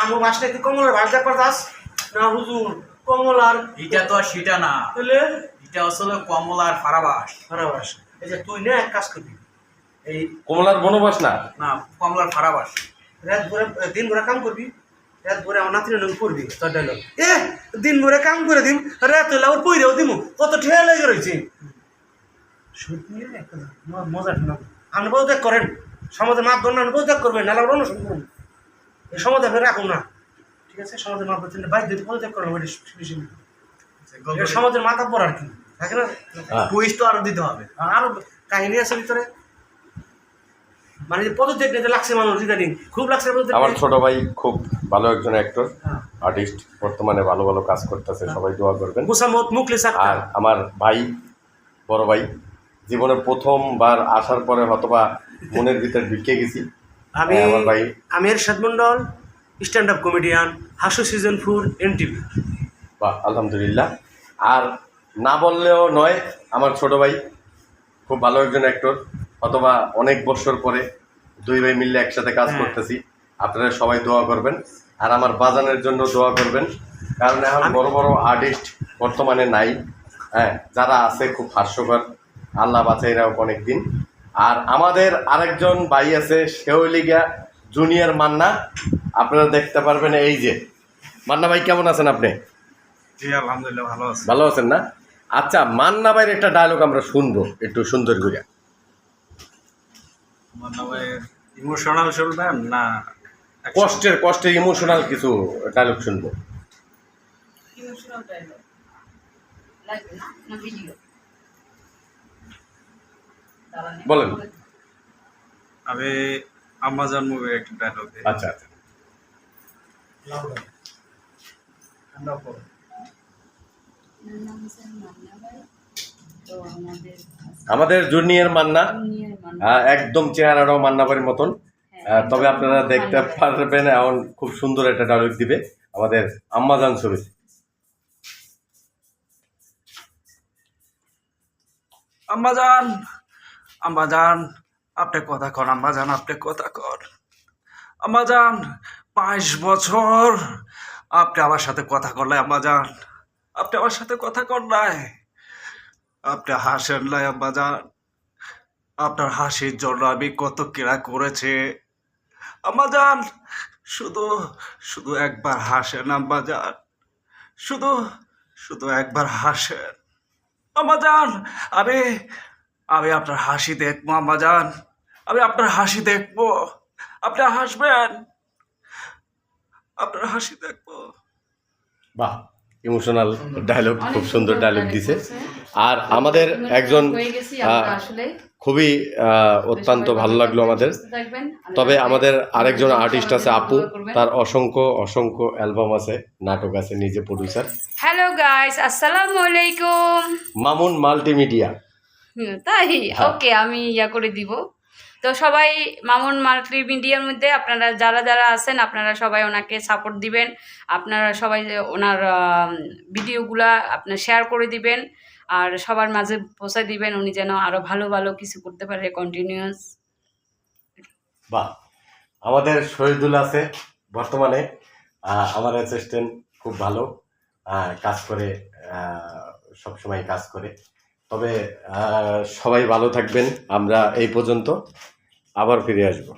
আমি বাসটা তুই কমলার বাস দেখবার দাস? না হুজুর কমলার এটা তো আর সেটা না। তাহলে? এটা আসলে কমলার ফারাবাস। খারাপ বাস এই যে তুই না এক কাজ করবি। এই কমলার বনবাস না? না কমলার ফারাবাস। রাত ভরে দিন ভরে কাম করবি? রাত ভরে আমার নাতির নাম করবি? তোর ডায়লগ। এ দিন ভরে কাম করে দিম রাত হইলে আবার পইরেও দিমু। কত ঠেয়া লেগে রয়েছে মজা না আপনি বহু দেখ করেন। সমাজের মাধ্যম না বহু দেখ করবেন নাহলে আবার অনুসরণ করুন। এই সমাজে আপনি রাখুন না। ঠিক আছে? সমাজের মাধ্যম বাইর দিতে বহু দেখ করেন ওইটা বেশি সমাজের মাথা পর আর কি থাকে না? হ্যাঁ। টুইস্ট তো আরও দিতে হবে। আরও কাহিনী আছে ভিতরে। মানে পদত্যাগ নিতে লাগছে মানুষ ইদানিং। খুব লাগছে পদত্যাগ আমার ছোট ভাই খুব ভালো একজন অ্যাক্টর হ্যাঁ। আর্টিস্ট বর্তমানে ভালো ভালো কাজ করতেছে সবাই দোয়া করবেন। মুসাম্মদ মুখলিস আর আমার ভাই বড় ভাই জীবনে প্রথমবার আসার পরে হয়তোবা মনের ভিতর ঢুকে গেছি। আমি হ্যাঁ, আমি Ershad Mondal stand up comedian Hasu season four NTV বা আলহামদুলিল্লাহ। আর না বললেও নয় আমার ছোট ভাই খুব ভালো একজন অ্যাক্টর অথবা অনেক বছর পরে দুই ভাই মিললে একসাথে কাজ হ্যাঁ। করতেছি। আপনারা সবাই দোয়া করবেন আর আমার বাজানের জন্য দোয়া করবেন কারণ এখন বড় বড় আর্টিস্ট বর্তমানে নাই। হ্যাঁ যারা আছে খুব হাস্যকর। আল্লাহ বাছাই রাখ অনেক দিন আর আমাদের আরেকজন ভাই আছে সেও লিগা জুনিয়র মান্না। আপনারা দেখতে পারবেন এই যে। মান্না ভাই কেমন আছেন আপনি? জি আলহামদুলিল্লাহ ভালো আছে। ভালো আছেন না? আচ্ছা মান্না ভাইয়ের একটা ডায়লগ আমরা শুনব একটু সুন্দর করে ইমোশনাল শুনবেন না কষ্টের কষ্টের ইমোশনাল কিছু ডায়লগ শুনব। ইমোশনাল ডায়লগ লাগবে না ভিডিও বলেন। আমি আমাজন মুভির একটা ডায়লগ দিই আচ্ছা আচ্ছা। আমাদের আমাদের জুনিয়র মান্না। আহ, একদম চেহারাটাও মান্না বাড়ির মতন তবে আপনারা দেখতে পারবেন এখন খুব সুন্দর একটা ডায়লগ দিবে আমাদের আম্মাজান ছবি। আম্মাজান! আম্মাজান, আপনি কথা কন, আম্মাজান, আপনি কথা কন। আম্মাজান পাঁচ বছর, আপনি আমার সাথে কথা করলাই আম্মাজান। আপনি আমার সাথে কথা কর নাই। আপনি হাসেন নাই, আম্মাজান। আপনার হাসির জন্য আমি কত কেরা করেছে। আম্মাজান, শুধু শুধু একবার হাসেন, আম্মাজান। শুধু শুধু একবার হাসেন। আমি আমি আপনার হাসি দেখব আম্মাজান আমি আপনার হাসি দেখব। আপনি হাসবেন? আপনার হাসি দেখব। বাহ ইমোশনাল ডায়লগ খুব সুন্দর ডায়লগ দিছে। আর আমাদের একজন হয়ে গেছি আমরা আহ, আসলে খুবই অত্যন্ত ভালো লাগল আমাদের। তবে আমাদের আরেকজন আর্টিস্ট আছে আপু তার অসংখ্য অসংখ্য অ্যালবাম আছে নাটক আছে নিজে প্রডিউসার হ্যালো গাইস আসসালামু আলাইকুম। মামুন মাল্টিমিডিয়া। তাই? হ্যাঁ। ওকে আমি ইয়া করে দিব। তো সবাই মামুন মাল্টি মিডিয়ার মধ্যে আপনারা যারা যারা আছেন আপনারা সবাই ওনাকে সাপোর্ট দিবেন। আপনারা সবাই ওনার ভিডিওগুলা আপনার শেয়ার করে দিবেন। আর সবার মাঝে পৌঁছে দিবেন উনি যেন আরও ভালো ভালো কিছু করতে পারে কন্টিনিউয়াস বাহ। আমাদের শহীদুল আছে বর্তমানে। আমার অ্যাসিস্ট্যান্ট খুব ভালো। কাজ করে সবসময় কাজ করে। তবে সবাই ভালো থাকবেন। আমরা এই পর্যন্ত আবার ফিরে আসব।